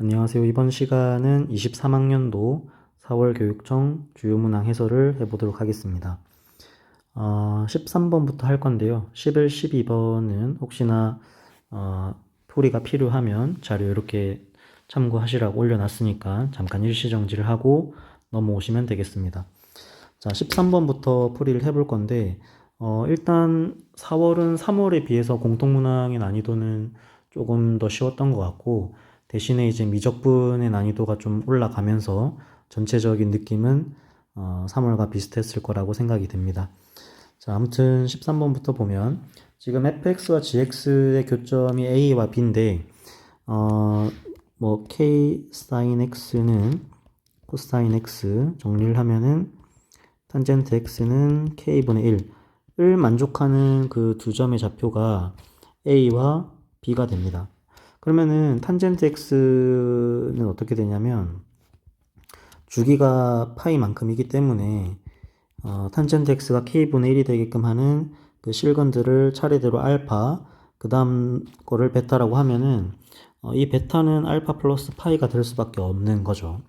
안녕하세요. 이번 시간은 23학년도 4월 교육청 주요 문항 해설을 해보도록 하겠습니다. 어, 13번부터 할 건데요. 11, 12번은 혹시나 어, 풀이가 필요하면 자료 이렇게 참고하시라고 올려놨으니까 잠깐 일시정지를 하고 넘어오시면 되겠습니다. 자, 13번부터 풀이를 해볼 건데 어, 일단 4월은 3월에 비해서 공통문항의 난이도는 조금 더 쉬웠던 것 같고 대신에 이제 미적분의 난이도가 좀 올라가면서 전체적인 느낌은 어, 3월과 비슷했을 거라고 생각이 됩니다. 자, 아무튼 13번부터 보면 지금 fx와 gx의 교점이 a와 b인데 어, 뭐 k sin x는 코사인 x 정리를 하면은 탄젠트 x는 k분의 1을 만족하는 그 두 점의 좌표가 a와 b가 됩니다. 그러면은 탄젠트 x는 어떻게 되냐면 주기가 파이만큼이기 때문에 어, 탄젠트 x가 k분의 1이 되게끔 하는 그 실근들을 차례대로 알파 그 다음 거를 베타라고 하면은 어, 이 베타는 알파 플러스 파이가 될 수밖에 없는 거죠.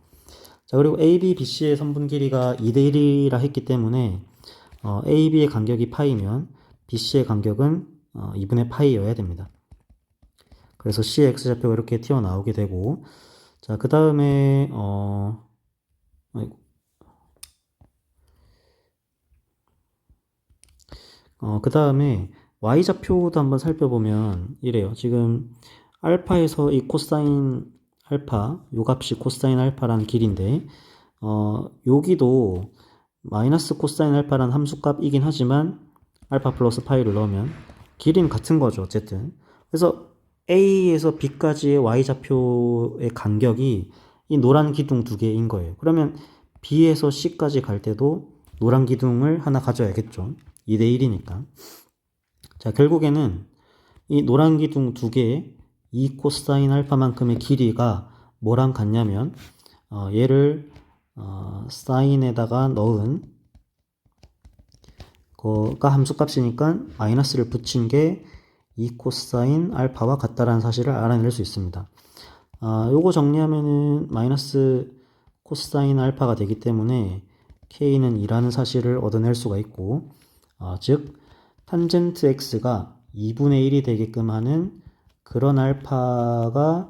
자 그리고 AB, BC의 선분 길이가 2대 1이라 했기 때문에 어, AB의 간격이 파이면 BC의 간격은 어, 2분의 파이여야 됩니다. 그래서 C의 X좌표가 이렇게 튀어나오게 되고 자 그 다음에 어 아이고. 어 그 다음에 Y좌표도 한번 살펴보면 이래요. 지금 알파에서 이 코사인 알파 요 값이 코사인 알파라는 길인데 어 여기도 마이너스 코사인 알파라는 함수값이긴 하지만 알파 플러스 파이를 넣으면 길이는 같은 거죠 어쨌든. 그래서 A에서 B까지의 Y좌표의 간격이 이 노란 기둥 두 개인 거예요. 그러면 B에서 C까지 갈 때도 노란 기둥을 하나 가져야겠죠. 2대 1이니까. 자, 결국에는 이 노란 기둥 두 개의 2 코사인 알파만큼의 길이가 뭐랑 같냐면 어, 얘를 어, 사인에다가 넣은 거가 함수값이니까 마이너스를 붙인 게 2 코사인 알파와 같다라는 사실을 알아낼 수 있습니다. 아, 요거 정리하면은 마이너스 코사인 알파가 되기 때문에 k는 2라는 사실을 얻어낼 수가 있고 아, 즉 탄젠트 x가 2분의 1이 되게끔 하는 그런 알파가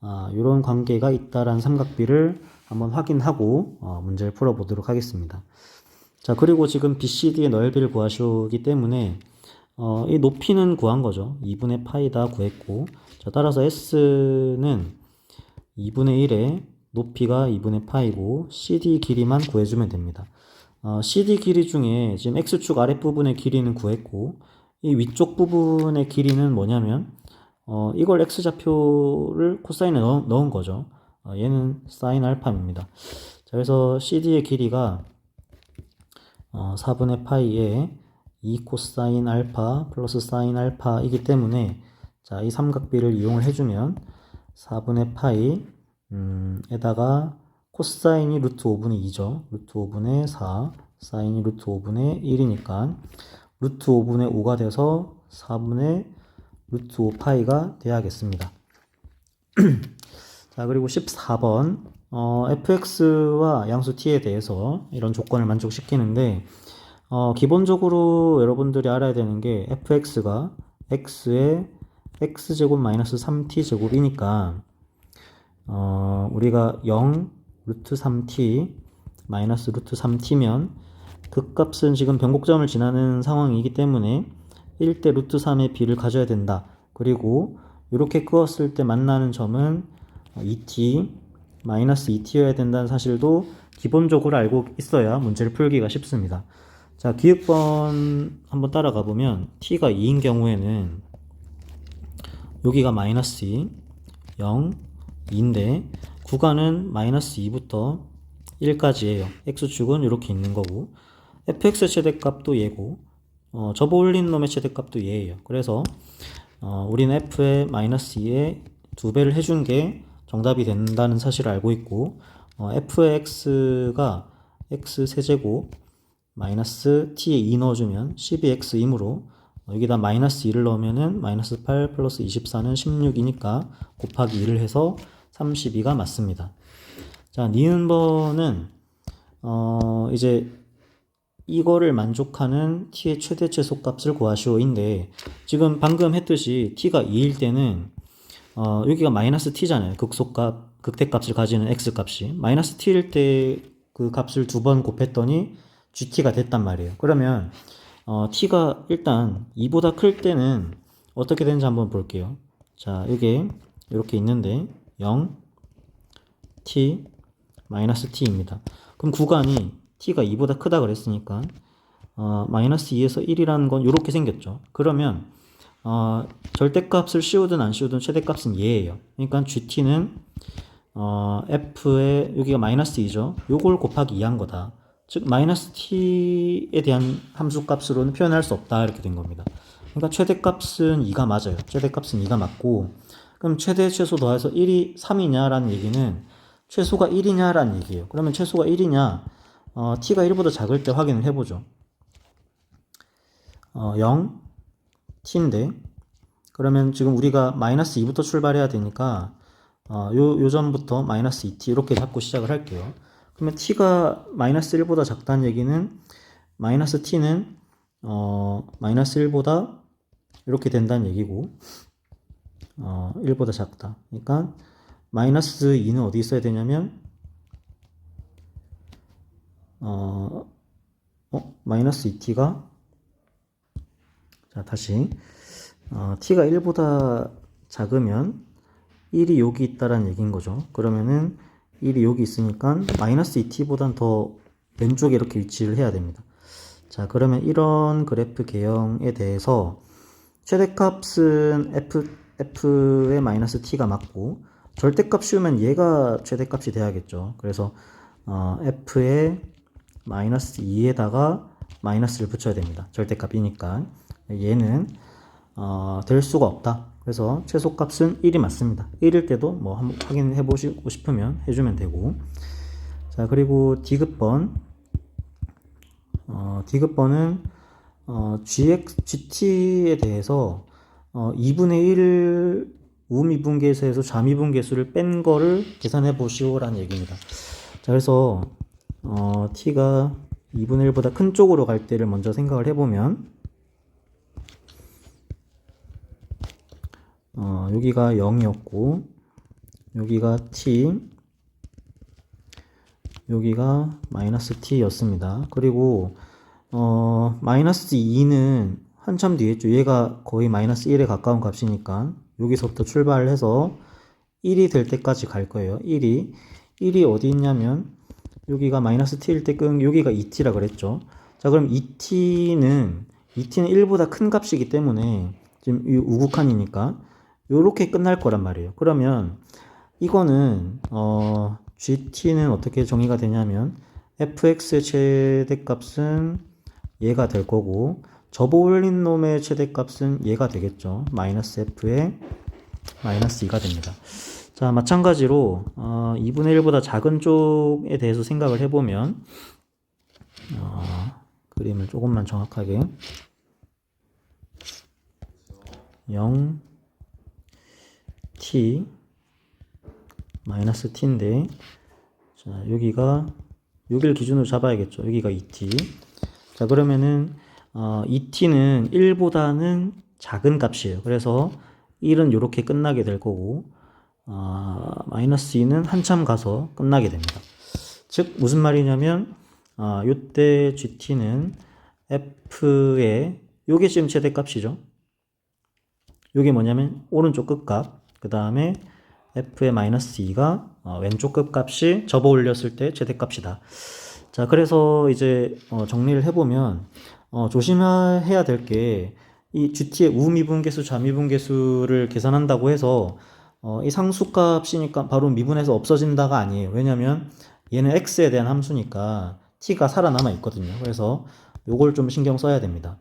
아, 이런 관계가 있다라는 삼각비를 한번 확인하고 어, 문제를 풀어보도록 하겠습니다. 자 그리고 지금 BCD의 넓이를 구하시기 때문에 어, 이 높이는 구한 거죠. 2분의 파이다 구했고 자 따라서 S는 2분의 1의 높이가 2분의 파이고 CD 길이만 구해주면 됩니다. 어, CD 길이 중에 지금 X축 아랫부분의 길이는 구했고 이 위쪽 부분의 길이는 뭐냐면 어, 이걸 X좌표를 코사인에 넣, 넣은 거죠. 어, 얘는 사인 알파입니다. 자, 그래서 CD의 길이가 어, 4분의 파이에 2 코사인 알파 플러스 사인 알파이기 때문에 자, 이 삼각비를 이용을 해주면 4분의 파이 음, 에다가 코사인이 루트 5분의 2죠. 루트 5분의 4 사인이 루트 5분의 1이니까 루트 5분의 5가 돼서 4분의 루트 5 파이가 돼야겠습니다. 자, 그리고 14번 어, fx와 양수 t에 대해서 이런 조건을 만족시키는데 어, 기본적으로 여러분들이 알아야 되는 게 fx가 x의 x제곱 마이너스 3t제곱이니까 어, 우리가 0 루트 3t 마이너스 루트 3t면 그 값은 지금 변곡점을 지나는 상황이기 때문에 1대 루트 3의 b를 가져야 된다. 그리고 이렇게 그었을 때 만나는 점은 2t 마이너스 2t여야 된다는 사실도 기본적으로 알고 있어야 문제를 풀기가 쉽습니다. 자, 기획번 한번 따라가 보면 t가 2인 경우에는 여기가 마이너스 2, 0, 2인데 구간은 마이너스 2부터 1까지예요. x축은 이렇게 있는 거고 fx 최대값도 얘고 어, 접어 올린 놈의 최대값도 얘예요. 그래서 어, 우리는 f의 마이너스 2에 두 배를 해준 게 정답이 된다는 사실을 알고 있고 어, f의 x가 x 세제곱 마이너스 t에 2 넣어주면 12x이므로 어, 여기다 마이너스 2를 넣으면은 마이너스 8 플러스 24는 16이니까 곱하기 2를 해서 32가 맞습니다. 자, 니은 번은 어, 이제 이거를 만족하는 t의 최대 최소값을 구하시오인데 지금 방금 했듯이 t가 2일 때는 어, 여기가 마이너스 t잖아요. 극소값, 극대값을 가지는 x 값이 마이너스 t일 때 그 값을 두 번 곱했더니 gt가 됐단 말이에요. 그러면 어, t가 일단 2보다 클 때는 어떻게 되는지 한번 볼게요. 자, 이게 이렇게 있는데 0, t, 마이너스 t입니다. 그럼 구간이 t가 2보다 크다 그랬으니까 어, 마이너스 2에서 1이라는 건 이렇게 생겼죠. 그러면 어, 절대값을 씌우든 안 씌우든 최대값은 얘예요. 그러니까 gt는 어, f의 여기가 마이너스 2죠. 요걸 곱하기 2한 거다. 즉 마이너스 t에 대한 함수값으로는 표현할 수 없다 이렇게 된 겁니다. 그러니까 최대값은 2가 맞아요. 최대값은 2가 맞고 그럼 최대 최소 더해서 1이 3이냐라는 얘기는 최소가 1이냐라는 얘기예요. 그러면 최소가 1이냐 어, t가 1보다 작을 때 확인을 해보죠. 어, 0 t인데 그러면 지금 우리가 마이너스 2부터 출발해야 되니까 어, 요, 요 점부터 마이너스 2t 이렇게 잡고 시작을 할게요. 그러면 t가 마이너스 1보다 작다는 얘기는 마이너스 t는 어, 마이너스 1보다 이렇게 된다는 얘기고 어, 1보다 작다. 그러니까 마이너스 2는 어디 있어야 되냐면 어, 어 마이너스 2t가 자 다시 어, t가 1보다 작으면 1이 여기 있다라는 얘기인 거죠. 그러면은 1이 여기 있으니까 마이너스 2t보단 더 왼쪽에 이렇게 위치를 해야 됩니다. 자, 그러면 이런 그래프 개형에 대해서 최대값은 f, f의 마이너스 t가 맞고 절대값 씌우면 얘가 최대값이 돼야겠죠. 그래서 어, f의 마이너스 2에다가 마이너스를 붙여야 됩니다. 절대값이니까 얘는 어, 될 수가 없다. 그래서 최소값은 1이 맞습니다. 1일 때도 뭐 한번 확인해 보시고 싶으면 해주면 되고 자 그리고 디귿번 어, 디귿번은 어, gx, gt에 대해서 어, 2분의 1 우미분계수에서 좌미분계수를 뺀 거를 계산해 보시오라는 얘기입니다. 자 그래서 어, t가 2분의 1보다 큰 쪽으로 갈 때를 먼저 생각을 해보면 어, 여기가 0이었고 여기가 t 여기가 마이너스 t였습니다. 그리고 어, 마이너스 2는 한참 뒤에 있죠. 얘가 거의 마이너스 1에 가까운 값이니까 여기서부터 출발을 해서 1이 될 때까지 갈 거예요. 1이 1이 어디 있냐면 여기가 마이너스 t일 때 끈 여기가 2t라 그랬죠. 자 그럼 2t는 2t는 1보다 큰 값이기 때문에 지금 이 우극한이니까 요렇게 끝날 거란 말이에요. 그러면 이거는 어, GT는 어떻게 정의가 되냐면 fx의 최대값은 얘가 될 거고 접어 올린 놈의 최대값은 얘가 되겠죠. 마이너스 f의 마이너스 2가 됩니다. 자, 마찬가지로 어, 2분의 1보다 작은 쪽에 대해서 생각을 해보면 어, 그림을 조금만 정확하게 0 t 마이너스 t인데 자 여기가 여기를 기준으로 잡아야겠죠. 여기가 2t 자 그러면은 어, 2t는 1보다는 작은 값이에요. 그래서 1은 이렇게 끝나게 될 거고 어, 마이너스 2는 한참 가서 끝나게 됩니다. 즉 무슨 말이냐면 어, 이때 gt는 f의 요게 지금 최대값이죠. 요게 뭐냐면 오른쪽 끝값 그 다음에 f의 마이너스 2가 어, 왼쪽 끝값이 접어 올렸을 때 최대값이다. 자, 그래서 이제 어, 정리를 해보면 어, 조심해야 될 게 이 GT의 우미분계수, 좌미분계수를 계산한다고 해서 어, 이 상수값이니까 바로 미분해서 없어진다가 아니에요. 왜냐면 얘는 x에 대한 함수니까 t가 살아남아 있거든요. 그래서 요걸 좀 신경 써야 됩니다.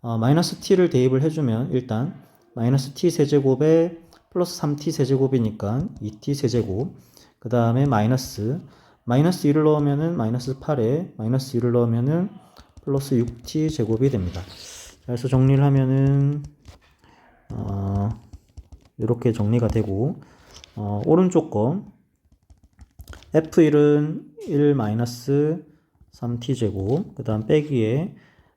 어, 마이너스 t를 대입을 해주면 일단 마이너스 t 세제곱에 플러스 3t 세제곱이니까 2t 세제곱 그 다음에 마이너스 마이너스 2를 넣으면은 마이너스 8에 마이너스 2를 넣으면은 플러스 6t 제곱이 됩니다. 그래서 정리를 하면은 어, 이렇게 정리가 되고 어, 오른쪽 거 F1은 1 마이너스 3t 제곱 그 다음 빼기에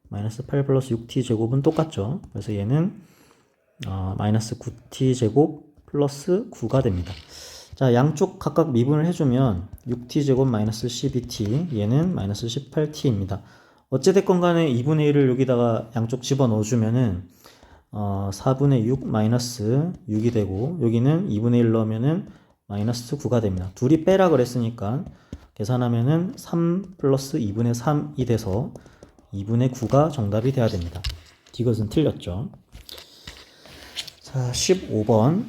마이너스 8 플러스 6t 제곱은 똑같죠. 그래서 얘는 어, 마이너스 9t 제곱 플러스 9가 됩니다. 자, 양쪽 각각 미분을 해주면 6t 제곱 마이너스 12t 얘는 마이너스 18t입니다. 어찌됐건 간에 2분의 1을 여기다가 양쪽 집어 넣어주면은 어, 4분의 6 마이너스 6이 되고 여기는 2분의 1 넣으면은 마이너스 9가 됩니다. 둘이 빼라 그랬으니까 계산하면은 3 플러스 2분의 3이 돼서 2분의 9가 정답이 돼야 됩니다. 이것은 틀렸죠. 자, 15번.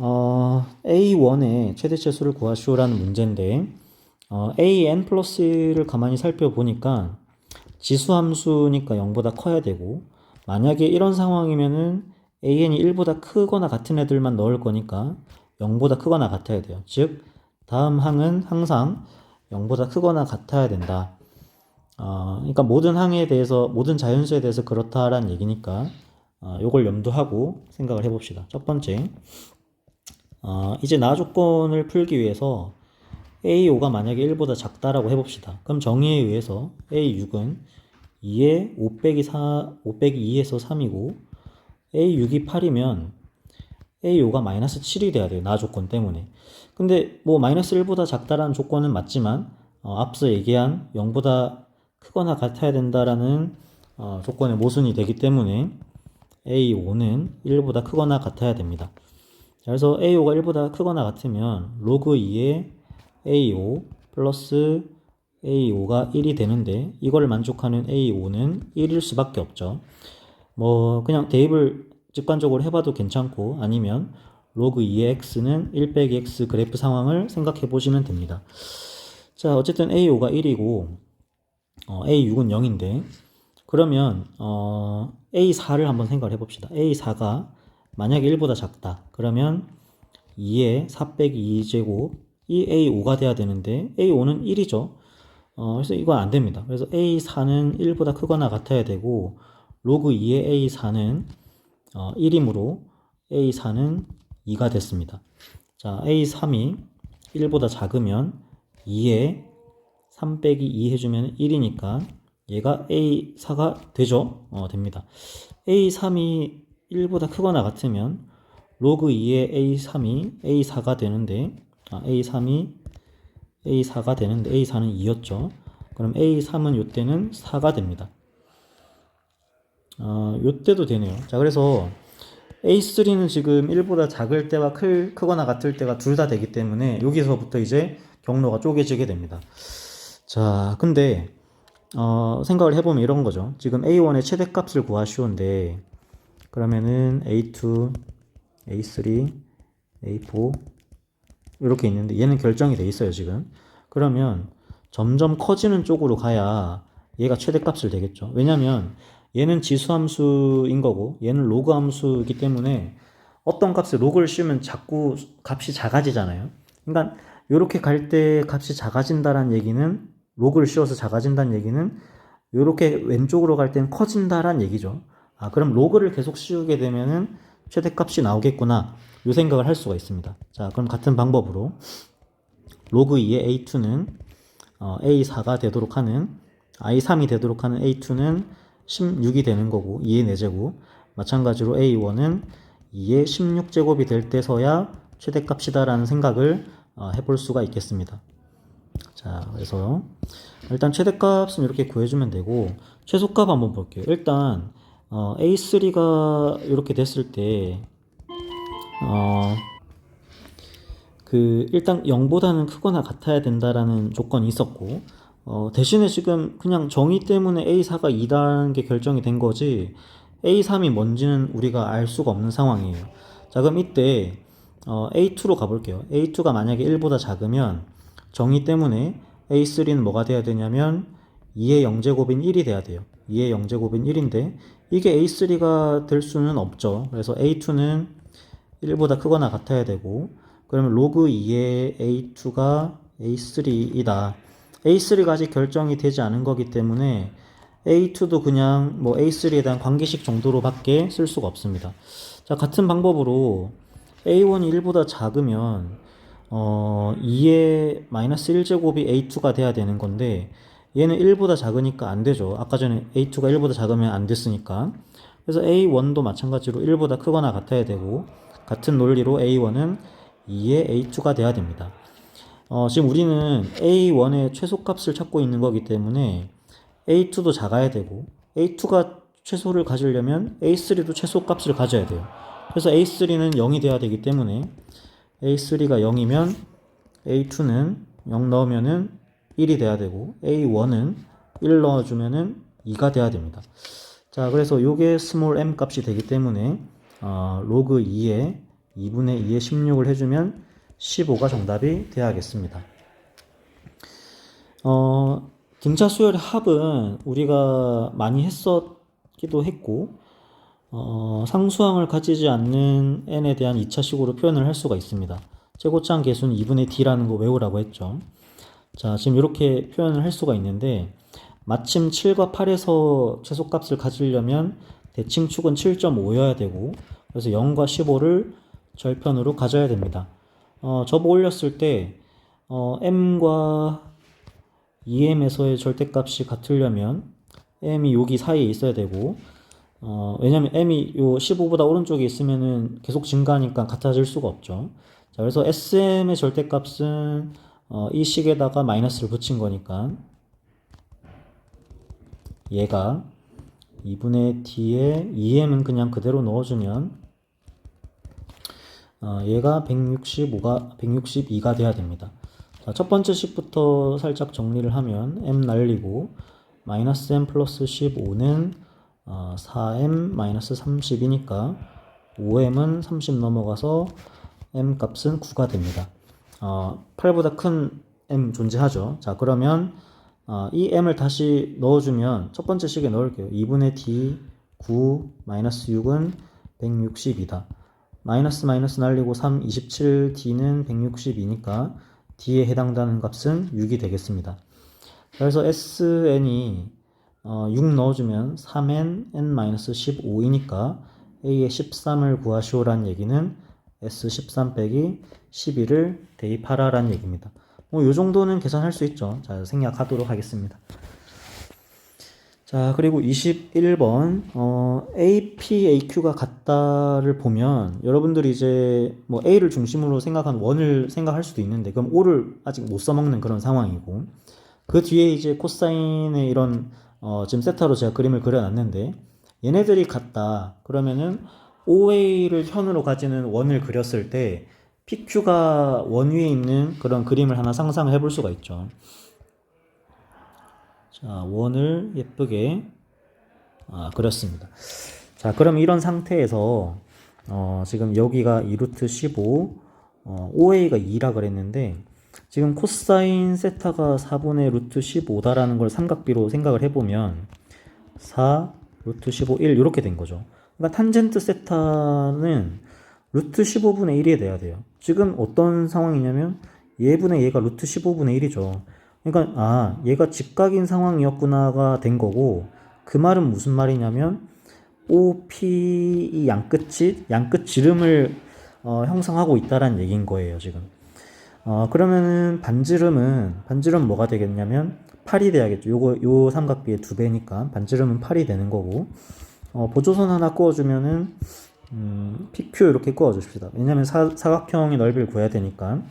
어, A1의 최대치수를 구하시오라는 문제인데, 어, AN 플러스를 가만히 살펴보니까 지수함수니까 0보다 커야 되고, 만약에 이런 상황이면은 AN이 1보다 크거나 같은 애들만 넣을 거니까 0보다 크거나 같아야 돼요. 즉, 다음 항은 항상 0보다 크거나 같아야 된다. 어, 그러니까 모든 항에 대해서, 모든 자연수에 대해서 그렇다라는 얘기니까, 어, 요걸 염두하고 생각을 해봅시다. 첫 번째, 어, 이제 나 조건을 풀기 위해서 A5가 만약에 1보다 작다라고 해봅시다. 그럼 정의에 의해서 A6은 2에 5 빼기 4, 5 빼기 2에서 3이고 A6이 8이면 A5가 마이너스 7이 돼야 돼요. 나 조건 때문에. 근데 뭐 마이너스 1보다 작다라는 조건은 맞지만 어, 앞서 얘기한 0보다 크거나 같아야 된다라는 어, 조건의 모순이 되기 때문에 A5는 1보다 크거나 같아야 됩니다. 자, 그래서 A5가 1보다 크거나 같으면 로그 2의 A5 플러스 A5가 1이 되는데 이걸 만족하는 A5는 1일 수밖에 없죠. 뭐 그냥 대입을 직관적으로 해봐도 괜찮고 아니면 로그 2의 x는 1 빼기 x 그래프 상황을 생각해 보시면 됩니다. 자 어쨌든 A5가 1이고 어, A6은 0인데 그러면 어, A4를 한번 생각을 해봅시다. A4가 만약에 1보다 작다. 그러면 2에 4 빼기 2제곱 이 A5가 돼야 되는데 A5는 1이죠. 어, 그래서 이건 안 됩니다. 그래서 A4는 1보다 크거나 같아야 되고 로그 2의 A4는 어, 1이므로 A4는 2가 됐습니다. 자, A3이 1보다 작으면 2에 3 빼기 2 해주면 1이니까 얘가 A4가 되죠? 어, 됩니다. A3이 1보다 크거나 같으면 로그 2의 A3이 A4가 되는데 아, A3이 A4가 되는데 A4는 2였죠. 그럼 A3은 요때는 4가 됩니다. 어, 요때도 되네요. 자, 그래서 A3는 지금 1보다 작을 때와 클, 크거나 같을 때가 둘 다 되기 때문에 여기서부터 이제 경로가 쪼개지게 됩니다. 자, 근데 어, 생각을 해보면 이런 거죠. 지금 A1의 최대값을 구하시오인데 그러면은 A2, A3, A4 이렇게 있는데 얘는 결정이 돼 있어요 지금. 그러면 점점 커지는 쪽으로 가야 얘가 최대값을 되겠죠. 왜냐면 얘는 지수함수인 거고 얘는 로그 함수이기 때문에 어떤 값에 로그를 씌우면 자꾸 값이 작아지잖아요. 그러니까 이렇게 갈 때 값이 작아진다는 얘기는 로그를 씌워서 작아진다는 얘기는 이렇게 왼쪽으로 갈 때는 커진다란 얘기죠. 아, 그럼 로그를 계속 씌우게 되면은 최대값이 나오겠구나. 이 생각을 할 수가 있습니다. 자, 그럼 같은 방법으로 로그 2의 A2는 어, A4가 되도록 하는 I3이 되도록 하는 A2는 16이 되는 거고 2의 4제곱 마찬가지로 A1은 2의 16제곱이 될 때서야 최대값이다라는 생각을 어, 해볼 수가 있겠습니다. 자, 그래서 일단 최대값은 이렇게 구해주면 되고 최소값 한번 볼게요. 일단 어, A3가 이렇게 됐을 때 어, 그 일단 0보다는 크거나 같아야 된다라는 조건이 있었고 어, 대신에 지금 그냥 정의 때문에 A4가 2라는 게 결정이 된 거지 A3이 뭔지는 우리가 알 수가 없는 상황이에요. 자, 그럼 이때 어, A2로 가볼게요. A2가 만약에 1보다 작으면 정의 때문에 A3는 뭐가 돼야 되냐면 2의 0제곱인 1이 돼야 돼요. 2의 0제곱인 1인데 이게 A3가 될 수는 없죠. 그래서 A2는 1보다 크거나 같아야 되고 그러면 로그 2의 A2가 A3이다. A3가 아직 결정이 되지 않은 거기 때문에 A2도 그냥 뭐 A3에 대한 관계식 정도로밖에 쓸 수가 없습니다. 자, 같은 방법으로 A1이 1보다 작으면 어, 2의 마이너스 1제곱이 a2가 돼야 되는 건데 얘는 1보다 작으니까 안 되죠. 아까 전에 a2가 1보다 작으면 안 됐으니까. 그래서 a1도 마찬가지로 1보다 크거나 같아야 되고 같은 논리로 a1은 2의 a2가 돼야 됩니다. 어, 지금 우리는 a1의 최소값을 찾고 있는 거기 때문에 a2도 작아야 되고 a2가 최소를 가지려면 a3도 최소값을 가져야 돼요. 그래서 a3는 0이 돼야 되기 때문에 a3가 0이면 a2는 0 넣으면은 1이 돼야 되고 a1은 1 넣어주면은 2가 돼야 됩니다. 자, 그래서 요게 스몰 m 값이 되기 때문에 어, 로그 2에 2분의 2의 16을 해주면 15가 정답이 되어야겠습니다. 어, 등차 수열의 합은 우리가 많이 했었기도 했고 어, 상수항을 가지지 않는 n에 대한 2차식으로 표현을 할 수가 있습니다. 최고차항 계수는 2분의 d라는 거 외우라고 했죠. 자, 지금 이렇게 표현을 할 수가 있는데 마침 7과 8에서 최소값을 가지려면 대칭축은 7.5여야 되고 그래서 0과 15를 절편으로 가져야 됩니다. 어, 접어 올렸을 때 어, m과 2m에서의 절대값이 같으려면 m이 여기 사이에 있어야 되고 어, 왜냐면 m이 요 15보다 오른쪽에 있으면은 계속 증가하니까 같아질 수가 없죠. 자, 그래서 sm의 절대값은 어, 이 식에다가 마이너스를 붙인 거니까 얘가 2분의 d에 2m은 그냥 그대로 넣어주면 어, 얘가 165가 162가 돼야 됩니다. 자, 첫 번째 식부터 살짝 정리를 하면 m 날리고 마이너스 m 플러스 15는 어, 4m 마이너스 30이니까 5m은 30 넘어가서 m 값은 9가 됩니다. 어, 8보다 큰 m 존재하죠. 자 그러면 어, 이 m을 다시 넣어주면 첫 번째 식에 넣을게요. 2분의 d 9 마이너스 6은 160이다. 마이너스 마이너스 날리고 3 27d는 162니까 d에 해당되는 값은 6이 되겠습니다. 그래서 sn이 어, 6 넣어주면 3n n-15이니까 a의 13을 구하시오란 얘기는 s13 빼기 11을 대입하라라는 얘기입니다. 뭐, 요 정도는 계산할 수 있죠. 자, 생략하도록 하겠습니다. 자, 그리고 21번, 어, AP, AQ가 같다를 보면, 여러분들이 이제, 뭐, A를 중심으로 생각한 원을 생각할 수도 있는데, 그럼 O를 아직 못 써먹는 그런 상황이고, 그 뒤에 이제 코사인의 이런, 어, 지금 세타로 제가 그림을 그려놨는데, 얘네들이 같다. 그러면은, OA를 현으로 가지는 원을 그렸을 때, PQ가 원 위에 있는 그런 그림을 하나 상상을 해볼 수가 있죠. 자, 원을 예쁘게 아, 그렸습니다. 자, 그럼 이런 상태에서 어, 지금 여기가 2루트 15, 어, OA가 2라 그랬는데 지금 코사인 세타가 4분의 루트 15다라는 걸 삼각비로 생각을 해보면 4 루트 15, 1 이렇게 된 거죠. 그러니까 탄젠트 세타는 루트 15분의 1이 돼야 돼요. 지금 어떤 상황이냐면 얘분의 얘가 루트 15분의 1이죠. 그러니까 아 얘가 직각인 상황이었구나가 된 거고 그 말은 무슨 말이냐면 OP 이 양끝이 양끝 지름을 어, 형성하고 있다라는 얘기인 거예요 지금. 어, 그러면은 반지름은 반지름 뭐가 되겠냐면 8이 돼야겠죠. 요거 요 삼각비의 두 배니까 반지름은 8이 되는 거고 어, 보조선 하나 구워주면은 음, PQ 이렇게 구워줍시다. 왜냐면 사, 사각형의 넓이를 구해야 되니까.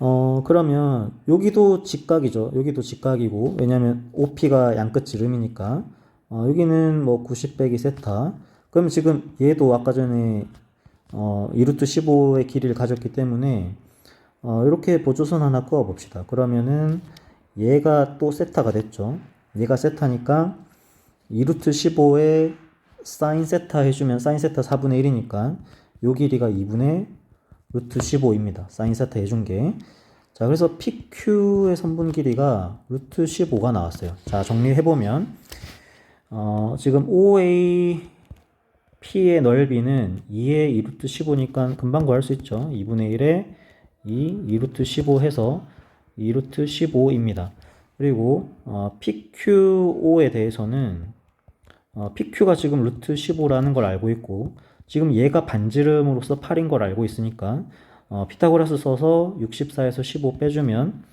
어, 그러면 여기도 직각이죠. 여기도 직각이고 왜냐면 OP가 양끝 지름이니까. 어, 여기는 뭐 90 빼기 세타. 그럼 지금 얘도 아까 전에 어, 2루트 15의 길이를 가졌기 때문에 어, 이렇게 보조선 하나 그어 봅시다. 그러면은 얘가 또 세타가 됐죠. 얘가 세타니까 2루트 15에 사인 세타 해주면 사인 세타 4분의 1이니까 요 길이가 2분의 루트 15입니다. 사인 세타 해준 게. 자, 그래서 PQ의 선분 길이가 루트 15가 나왔어요. 자, 정리해보면, 어, 지금 OA P의 넓이는 2의 2루트 15니까 금방 구할 수 있죠. 2분의 1에 2, 2루트 15 해서 2루트 15입니다. 그리고 어, PQO에 대해서는 어, PQ가 지금 루트 15라는 걸 알고 있고 지금 얘가 반지름으로서 8인 걸 알고 있으니까 어, 피타고라스 써서 64에서 15 빼주면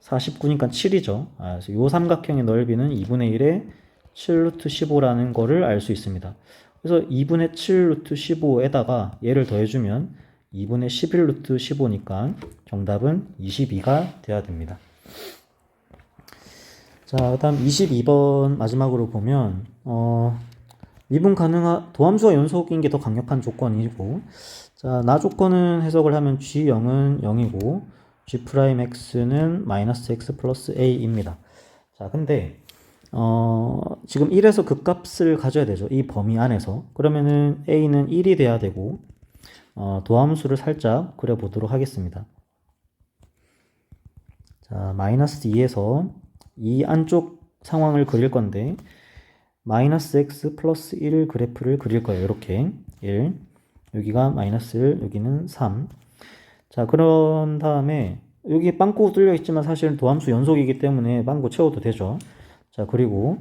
49니까 7이죠. 아, 그래서 요 삼각형의 넓이는 2분의 1에 7 루트 15라는 거를 알 수 있습니다. 그래서 2분의 7 루트 15에다가 얘를 더해주면 2분의 11 루트 15니까 정답은 22가 돼야 됩니다. 자, 그 다음 22번 마지막으로 보면, 어, 미분 가능한, 도함수와 연속인 게 더 강력한 조건이고, 자, 나 조건은 해석을 하면 G0은 0이고, G'X는 마이너스 X 플러스 A입니다. 자, 근데, 어, 지금 1에서 극값을 가져야 되죠. 이 범위 안에서. 그러면은 A는 1이 돼야 되고, 어, 도함수를 살짝 그려보도록 하겠습니다. 자, 마이너스 2에서 이 안쪽 상황을 그릴 건데 마이너스 x 플러스 1 그래프를 그릴 거예요. 이렇게 1 여기가 마이너스 1 여기는 3 자, 그런 다음에 여기 빵꾸 뚫려 있지만 사실 도함수 연속이기 때문에 빵꾸 채워도 되죠. 자, 그리고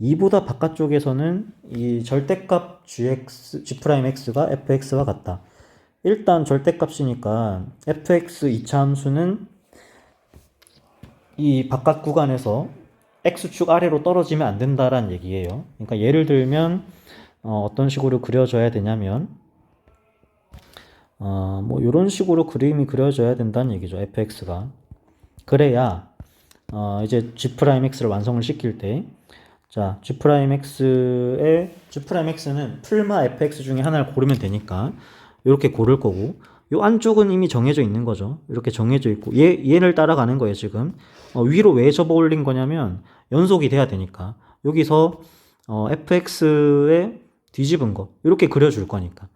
2보다 바깥쪽에서는 이 절대값 gx, g'x가 fx와 같다. 일단 절대값이니까 fx 이차 함수는 이 바깥 구간에서 x축 아래로 떨어지면 안 된다라는 얘기예요. 그러니까 예를 들면 어, 떤 식으로 그려져야 되냐면 어, 뭐 이런 식으로 그림이 그려져야 된다는 얘기죠. fx가 그래야 어, 이제 g'x를 완성을 시킬 때 자, g'x의 g'x는 풀마 fx 중에 하나를 고르면 되니까 이렇게 고를 거고 요 안쪽은 이미 정해져 있는 거죠. 이렇게 정해져 있고 얘 얘를 따라가는 거예요 지금. 어, 위로 왜 접어 올린 거냐면 연속이 돼야 되니까 여기서 어, fx에 뒤집은 거 이렇게 그려 줄 거니까.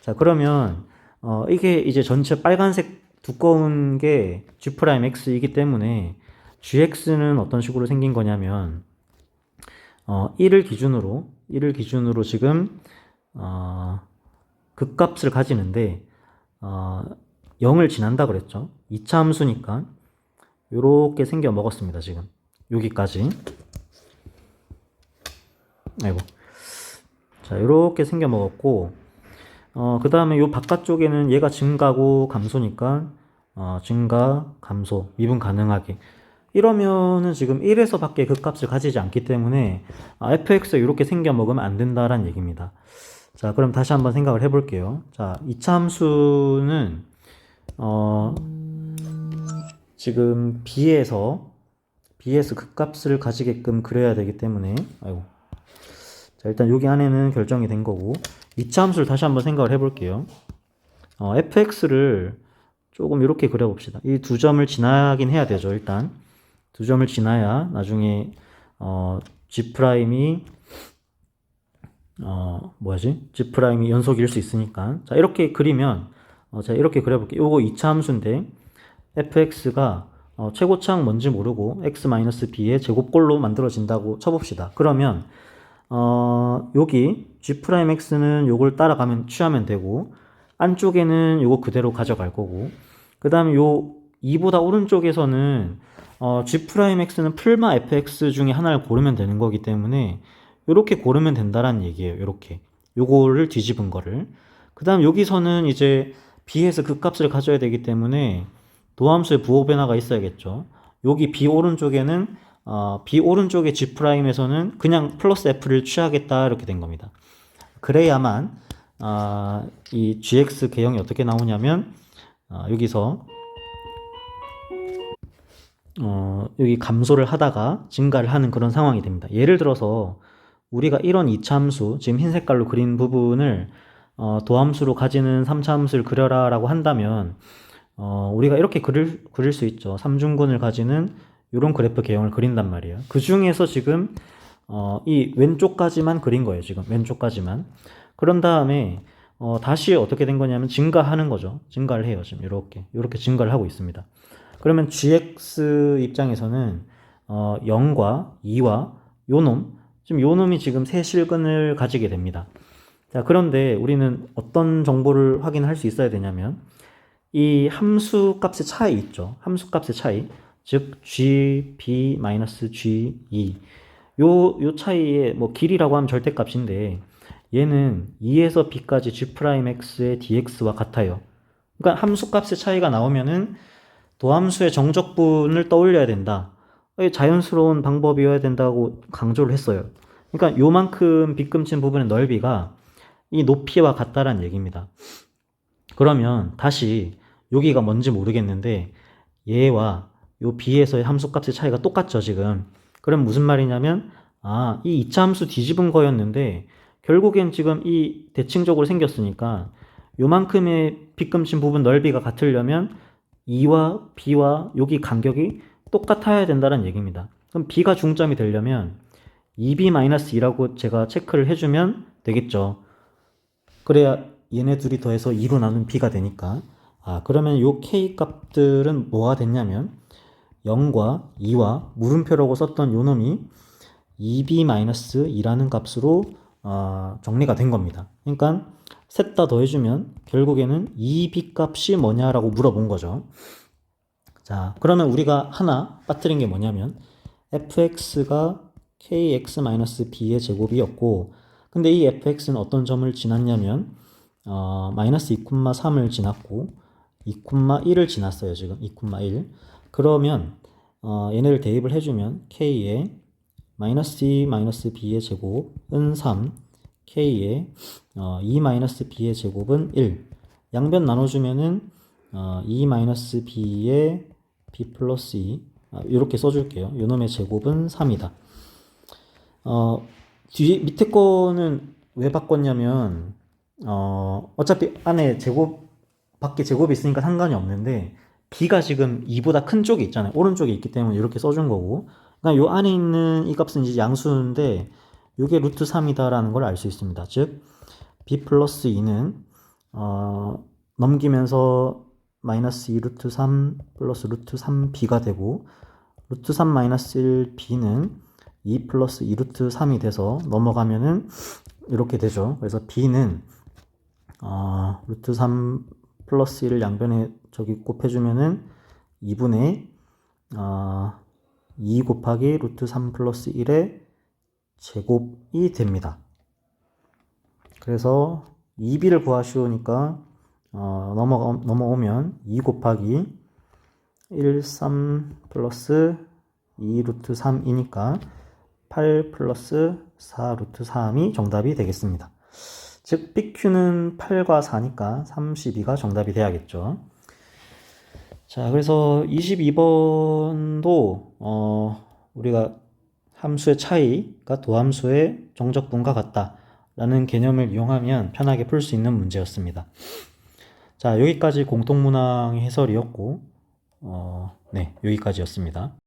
자 그러면 어, 이게 이제 전체 빨간색 두꺼운 게 g'x이기 때문에 gx는 어떤 식으로 생긴 거냐면 어, 1을 기준으로 1을 기준으로 지금 어, 극값을 가지는데 어, 0을 지난다 그랬죠. 2차 함수니까 이렇게 생겨 먹었습니다. 지금 여기까지. 아이고. 자, 이렇게 생겨 먹었고 어, 그 다음에 요 바깥쪽에는 얘가 증가고 감소니까 어, 증가, 감소, 미분 가능하게 이러면은 지금 1에서 밖에 극값을 가지지 않기 때문에 아, fx가 이렇게 생겨 먹으면 안 된다라는 얘기입니다. 자, 그럼 다시 한번 생각을 해볼게요. 자, 이차 함수는, 어, 지금 b에서, b에서 극값을 가지게끔 그려야 되기 때문에, 아이고. 자, 일단 여기 안에는 결정이 된 거고, 이차 함수를 다시 한번 생각을 해볼게요. 어, fx를 조금 이렇게 그려봅시다. 이 두 점을 지나긴 해야 되죠, 일단. 두 점을 지나야 나중에, 어, g 프라임이 어, 뭐지? G 프라임이 연속일 수 있으니까. 자, 이렇게 그리면, 어, 자, 이렇게 그려 볼게요. 요거 2차 함수인데, fx가 어, 최고차항 뭔지 모르고, x-b의 제곱꼴로 만들어진다고 쳐봅시다. 그러면, 어, 여기 g 프라임 x는 요걸 따라가면, 취하면 되고, 안쪽에는 요거 그대로 가져갈 거고, 그 다음에 요 2보다 오른쪽에서는, 어, g 프라임 x는 풀마 fx 중에 하나를 고르면 되는 거기 때문에, 이렇게 고르면 된다라는 얘기예요. 이렇게 요거를 뒤집은 거를. 그 다음 여기서는 이제 b에서 그 값을 가져야 되기 때문에 도함수의 부호 변화가 있어야겠죠. 여기 b 오른쪽에는 어, b 오른쪽의 g 프라임에서는 그냥 플러스 f를 취하겠다 이렇게 된 겁니다. 그래야만 어, 이 gx 개형이 어떻게 나오냐면 어, 여기서 어, 여기 감소를 하다가 증가를 하는 그런 상황이 됩니다. 예를 들어서 우리가 이런 이차함수, 지금 흰 색깔로 그린 부분을 어, 도함수로 가지는 3차 함수를 그려라 라고 한다면 어, 우리가 이렇게 그릴, 그릴 수 있죠. 삼중근을 가지는 이런 그래프 개형을 그린단 말이에요. 그 중에서 지금 어, 이 왼쪽까지만 그린 거예요. 지금 왼쪽까지만. 그런 다음에 어, 다시 어떻게 된 거냐면 증가하는 거죠. 증가를 해요. 지금 이렇게 이렇게 증가를 하고 있습니다. 그러면 gx 입장에서는 어, 0과 2와 요놈 지금 요 놈이 지금 새 실근을 가지게 됩니다. 자, 그런데 우리는 어떤 정보를 확인할 수 있어야 되냐면 이 함수 값의 차이 있죠. 함수 값의 차이. 즉 g b g 2 요, 요 차이의 뭐 길이라고 하면 절대값인데 얘는 2에서 b까지 g'(x의 dx와 같아요. 그러니까 함수 값의 차이가 나오면은 도함수의 정적분을 떠올려야 된다. 자연스러운 방법이어야 된다고 강조를 했어요. 그러니까 요만큼 빗금친 부분의 넓이가 이 높이와 같다란 얘기입니다. 그러면 다시 여기가 뭔지 모르겠는데 얘와 요 b에서의 함수값의 차이가 똑같죠 지금 그럼 무슨 말이냐면 아 이 2차 함수 뒤집은 거였는데 결국엔 지금 이 대칭적으로 생겼으니까 요만큼의 빗금친 부분 넓이가 같으려면 2와 b와 여기 간격이 똑같아야 된다는 얘기입니다. 그럼 b가 중점이 되려면 2b-2라고 제가 체크를 해주면 되겠죠. 그래야 얘네 둘이 더해서 2로 나눈 b가 되니까. 아 그러면 요 k 값들은 뭐가 됐냐면 0과 2와 물음표라고 썼던 요 놈이 2b-2라는 값으로 어, 정리가 된 겁니다. 그러니까 셋 다 더해주면 결국에는 2b 값이 뭐냐라고 물어본 거죠. 자 그러면 우리가 하나 빠뜨린 게 뭐냐면 fx가 kx-b의 제곱이었고 근데 이 fx는 어떤 점을 지났냐면 어, 마이너스 2,3을 지났고 2,1을 지났어요 지금 2,1 그러면 어, 얘네를 대입을 해주면 k에 마이너스 2 마이너스 b의 제곱은 3 k에 어, 2 마이너스 b의 제곱은 1 양변 나눠주면은 어, 2 마이너스 b의 b 플러스 2 아, 이렇게 써줄게요. 요놈의 제곱은 3이다. 어, 뒤 밑에 거는 왜 바꿨냐면 어, 어차피 안에 제곱 밖에 제곱이 있으니까 상관이 없는데 b가 지금 2보다 큰 쪽이 있잖아요. 오른쪽에 있기 때문에 이렇게 써준 거고. 그러니까 요 안에 있는 이 값은 이제 양수인데 이게 루트 3이다라는 걸 알 수 있습니다. 즉 b 플러스 2는 어, 넘기면서 마이너스 2 루트 3 플러스 루트 3b가 되고 루트 3 마이너스 1 b는 2 플러스 2 루트 3이 돼서 넘어가면은 이렇게 되죠. 그래서 b는 어, 루트 3 플러스 1을 양변에 저기 곱해주면은 2분의 어, 2 곱하기 루트 3 플러스 1의 제곱이 됩니다. 그래서 2b를 구하시오니까 어, 넘어가, 넘어오면 2 곱하기 1, 3 플러스 2 루트 3이니까 8 플러스 4 루트 3이 정답이 되겠습니다. 즉 BQ는 8과 4니까 32가 정답이 돼야겠죠. 자, 그래서 22번도 어, 우리가 함수의 차이가 도함수의 정적분과 같다라는 개념을 이용하면 편하게 풀 수 있는 문제였습니다. 자, 여기까지 공통문항 해설이었고, 어, 네, 여기까지였습니다.